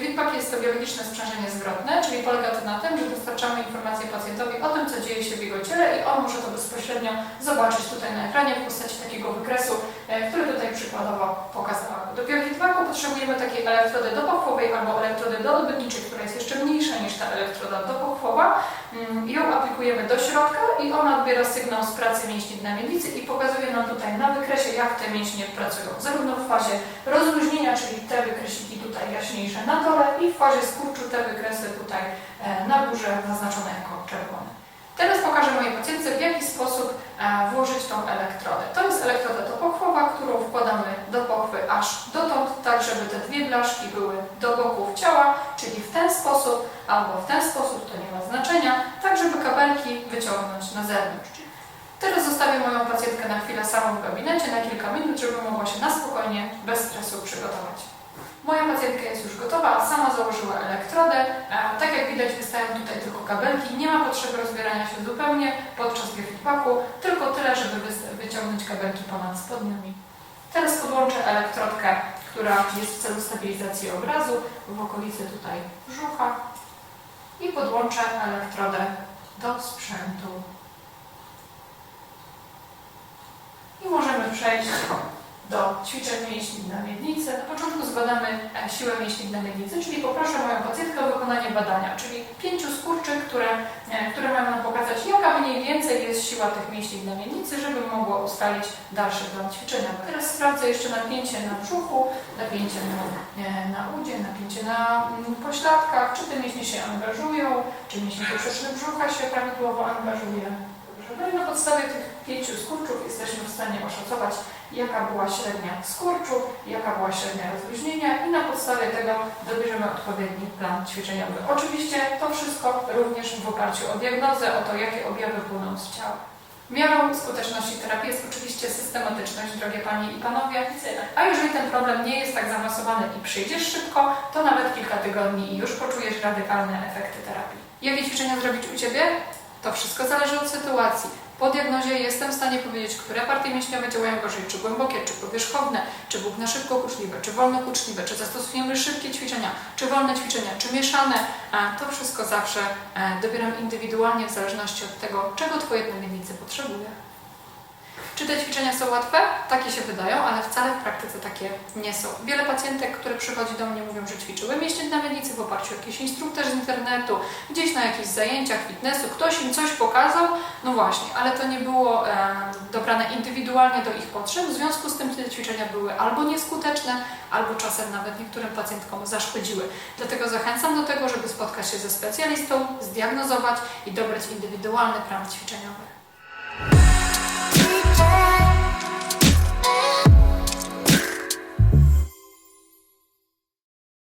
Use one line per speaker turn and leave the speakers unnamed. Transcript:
fizjologiczne sprzężenie zwrotne, czyli polega to na tym, że dostarczamy informację pacjentowi o tym, co dzieje się w jego ciele i on może to bezpośrednio zobaczyć tutaj na ekranie w postaci takiego wykresu, e, który tutaj przykładowo pokazałam. Do biofeedbacku potrzebujemy takiej elektrody dopochwowej albo elektrody doodbytniczej, która jest jeszcze mniejsza niż ta elektroda dopochwowa. Mm, Ją do środka i ona odbiera sygnał z pracy mięśni dna miednicy i pokazuje nam tutaj na wykresie, jak te mięśnie pracują. Zarówno w fazie rozluźnienia, czyli te wykresiki tutaj jaśniejsze na dole i w fazie skurczu te wykresy tutaj e, na górze zaznaczone jako czerwone. Teraz pokażę mojej pacjentce, w jaki sposób e, włożyć tą elektrodę. To jest elektroda dopochwowa, którą wkładamy do pochwy aż dotąd, tak żeby te dwie blaszki były do boków ciała, czyli w ten sposób albo w ten sposób, to nie ma znaczenia, tak żeby kabelki wyciągnąć na zewnątrz. Teraz zostawię moją pacjentkę na chwilę samą w gabinecie, na kilka minut, żeby mogła się na spokojnie, bez stresu przygotować. Moja pacjentka jest już gotowa, sama założyła elektrodę. E, Tak jak widać wystają tutaj tylko kabelki, nie ma potrzeby rozbierania się zupełnie podczas biofeedbacku, tylko tyle, żeby wyciągnąć kabelki ponad spodniami. Teraz podłączę elektrodkę, która jest w celu stabilizacji obrazu w okolicy tutaj brzucha i podłączę elektrodę do sprzętu. I możemy przejść do ćwiczeń mięśni dla miednicy. Na początku zbadamy e, siłę mięśni dla miednicy, czyli poproszę moją pacjentkę o wykonanie badania, czyli pięciu skurczy, które, e, które mają nam pokazać, jaka mniej więcej jest siła tych mięśni dla miednicy, żeby mogła ustalić dalszy plan ćwiczenia. Teraz sprawdzę jeszcze napięcie na brzuchu, napięcie na, e, na na mm, pośladkach, czy te mięśnie się angażują, czy mięśnie poprzeczne brzucha się prawidłowo angażuje. No i na podstawie tych pięciu skurczów jesteśmy w stanie oszacować, jaka była średnia skurczu, jaka była średnia rozluźnienia i na podstawie tego dobierzemy odpowiedni plan ćwiczeniowy. Oczywiście to wszystko również w oparciu o diagnozę, o to, jakie objawy płyną z ciała. Miarą skuteczności terapii jest oczywiście systematyczność, drogie Panie i Panowie. A jeżeli ten problem nie jest tak zaawansowany i przyjdziesz szybko, to nawet kilka tygodni i już poczujesz radykalne efekty terapii. Jakie ćwiczenia zrobić u Ciebie? To wszystko zależy od sytuacji. Po diagnozie jestem w stanie powiedzieć, które partie mięśniowe działają gorzej, czy głębokie, czy powierzchowne, czy włókna szybko kuczliwe, czy wolno kuczliwe, czy zastosujemy szybkie ćwiczenia, czy wolne ćwiczenia, czy mieszane. To wszystko zawsze e, dobieram indywidualnie w zależności od tego, czego Twoje miednicy potrzebuje. Czy te ćwiczenia są łatwe? Takie się wydają, ale wcale w praktyce takie nie są. Wiele pacjentek, które przychodzi do mnie, mówią, że ćwiczyły mięśnie na miednicy w oparciu o jakiś instruktaż z internetu, gdzieś na jakichś zajęciach fitnessu, ktoś im coś pokazał, no właśnie, ale to nie było e, dobrane indywidualnie do ich potrzeb, w związku z tym te ćwiczenia były albo nieskuteczne, albo czasem nawet niektórym pacjentkom zaszkodziły. Dlatego zachęcam do tego, żeby spotkać się ze specjalistą, zdiagnozować i dobrać indywidualny plan ćwiczeniowy.